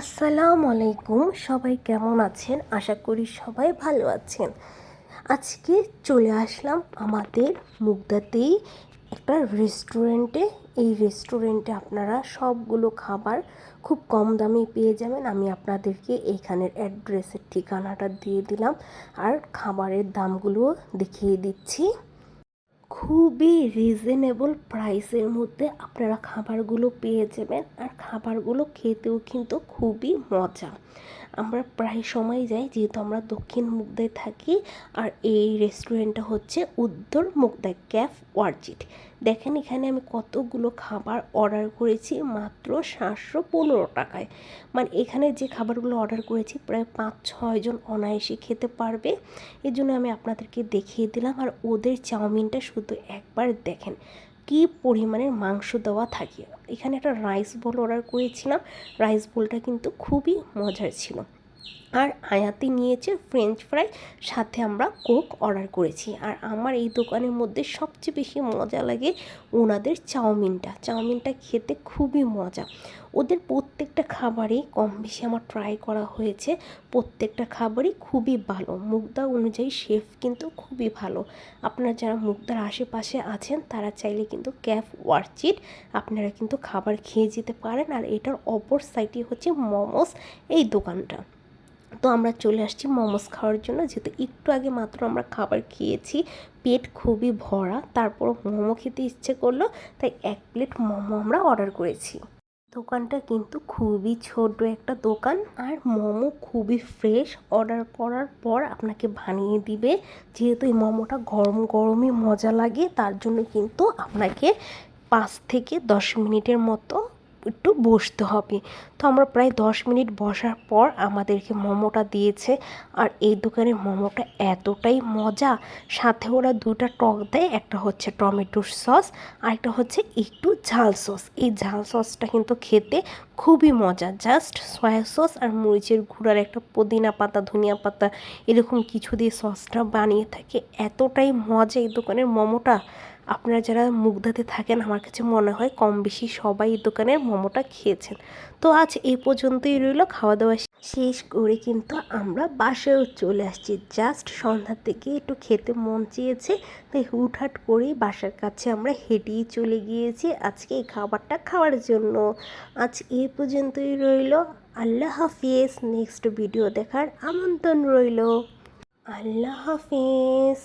আসসালামু আলাইকুম, সবাই কেমন আছেন? আশা করি সবাই ভালো আছেন। আজকে চলে আসলাম আমাদের মুগদাতেই একটা রেস্টুরেন্টে এই রেস্টুরেন্টে আপনারা সবগুলো খাবার খুব কম দামে পেয়ে যাবেন। আমি আপনাদেরকে এইখানের অ্যাড্রেসের ঠিকানাটা দিয়ে দিলাম। আর খাবারের দামগুলো দেখিয়ে দিচ্ছি। খুবই রিজনেবল প্রাইসের মধ্যে আপনারা খাবারগুলো পেয়ে যাবেন। আর খাবারগুলো খেতেও কিন্তু খুবই মজা। আমরা প্রায় সময় যাই, যেহেতু আমরা দক্ষিণ মুগদায় থাকি, আর এই রেস্টুরেন্টটা হচ্ছে উত্তর মুগদায়, ক্যাফ ওয়ার্জিট। দেখেন, এখানে আমি কতগুলো খাবার অর্ডার করেছি, মাত্র সাতশো পনেরো টাকায়। মানে এখানে যে খাবারগুলো অর্ডার করেছি, প্রায় পাঁচ ছয়জন অনায়াসে খেতে পারবে। এই জন্য আমি আপনাদেরকে দেখিয়ে দিলাম। আর ওদের চাউমিনটা শুধু একবার দেখেন কি পরিমাণের মাংস দেওয়া থাকে। এখানে একটা রাইস বোল অর্ডার করেছিলাম। রাইস বোলটা কিন্তু খুবই মজার ছিল। আর আয়াতি নিয়েছে ফ্রেঞ্চ ফ্রাই সাথে আমরা কোক অর্ডার করেছি। আর আমার এই দোকানের মধ্যে সবচেয়ে বেশি মজা লাগে ওনাদের চাউমিনটা। চাউমিনটা খেতে খুবই মজা। ওদের প্রত্যেকটা খাবারই কম বেশি আমার ট্রাই করা হয়েছে। প্রত্যেকটা খাবারই খুবই ভালো। মুগদা অনুযায়ী শেফ কিন্তু খুবই ভালো। আপনারা যারা মুগদার আশেপাশে আছেন, তারা চাইলে কিন্তু ক্যাফ ওয়ার্চিট আপনারা কিন্তু খাবার খেয়ে যেতে পারেন। আর এটার অপর সাইডে হচ্ছে মোমোস এই দোকানটা। তো আমরা চলে আসছি মোমোস খাওয়ার জন্য। যেহেতু একটু আগে মাত্র আমরা খাবার খেয়েছি, পেট খুবই ভরা তারপর মোমো খেতে ইচ্ছে করল, তাই এক প্লেট মোমো আমরা অর্ডার করেছি। দোকানটা কিন্তু খুবই ছোট একটা দোকান, আর মোমো খুবই ফ্রেশ। অর্ডার করার পর আপনাকে বানিয়ে দিবে। যেহেতু এই মোমোটা গরম গরমই মজা লাগে, তার জন্য কিন্তু আপনাকে পাঁচ থেকে দশ মিনিটের মতো একটু বসতে হবে। তো আমরা প্রায় দশ মিনিট বসার পর আমাদেরকে মোমোটা দিয়েছে। আর এই দোকানের মোমোটা এতটাই মজা। সাথে ওরা দুটা টক দেয়, একটা হচ্ছে টমেটোর সস, আর একটা হচ্ছে একটু ঝাল সস। এই ঝাল সসটা কিন্তু খেতে খুবই মজা। জাস্ট সয়া সস আর মরিচের গুঁড়ার একটা পুদিনা পাতা, ধনিয়া পাতা, এরকম কিছু দিয়ে সসটা বানিয়ে থাকে। এতটাই মজা এই দোকানের মোমোটা। আপনারা যারা মুগ্ধাতে থাকেন, আমার কাছে মনে হয় কম বেশি সবাই দোকানের মোমোটা খেয়েছেন। তো আজ এই পর্যন্তই রইল খাওয়া দাওয়া শেষ করে কিন্তু আমরা বাসায়ও চলে আসছি। জাস্ট সন্ধ্যার থেকে একটু খেতে মন চেয়েছে, তাই হুটহাট করে বাসার কাছে আমরা হেঁটেই চলে গিয়েছি আজকে এই খাবারটা খাওয়ার জন্য। আজ এ পর্যন্তই রইল, আল্লাহ হাফিজ। নেক্সট ভিডিও দেখার আমন্ত্রণ রইল। আল্লাহ হাফিজ।